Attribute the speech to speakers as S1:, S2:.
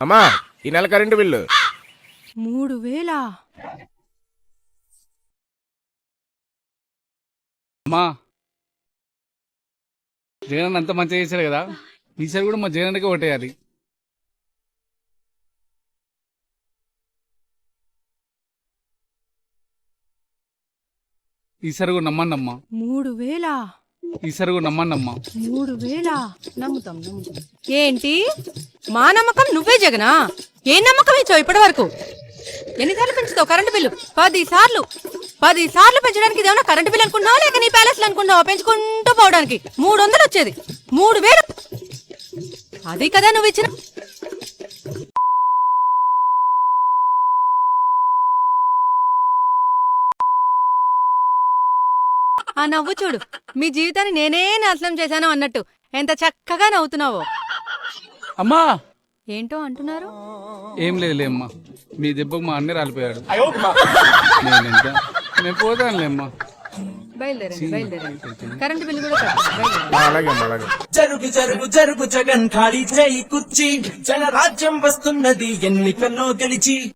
S1: అమ్మా ఈ నెల కరెంటు బిల్లు.
S2: మూడు వేల?
S3: అమ్మా జగన్ అంత మంచిగా చేశాడు కదా? ఈసారి కూడా మా జగన్కే ఓటేయాలి. ఈసారి కూడా నమ్మండి అమ్మా
S2: మూడు వేల?
S3: ఈసారి కూడా
S2: మూడు వేల? నమ్ముతాం నమ్ముతాం. ఏంటి? మా నమ్మకం నువ్వే జగనా? ఏ నమ్మకం ఇచ్చావు ఇప్పటి వరకు ఎన్నిసార్లు పెంచుతావు కరెంటు బిల్లు? పది సార్లు పది సార్లు పెంచడానికి ఏమైనా కరెంటు బిల్లు అనుకున్నావా లేక నీ ప్యాలెస్ అనుకున్నావా పెంచుకుంటూ పోవడానికి? మూడు వందలు వచ్చేది మూడు వేలు. అది కదా నువ్వు ఇచ్చిన ఆ నవ్వు చూడు. మీ జీవితాన్ని నేనే నాశనం చేశాను అన్నట్టు. ఎంత చక్కగా నవ్వుతున్నావో.
S3: అమ్మా!
S2: ఏంటో అంటున్నారు?
S3: ఏం లేదులే అమ్మా. మీ దెబ్బకు మా అన్నీ రాలిపోయాడు. నేనెంత? నేను పోతానులే అమ్మా.
S2: బయలుదేరండి బయలుదేరండి. కరెంటు బిల్లు కూడా కట్టండి బయలుదేరండి.
S1: ఆ, అలాగే అమ్మా అలాగే.
S4: జరుగు జరుగు జరుగు జగన్ ఖాళీ చేయి కుర్చీ. జనరాజ్యం వస్తున్నది ఎన్నికల్లో గెలిచి.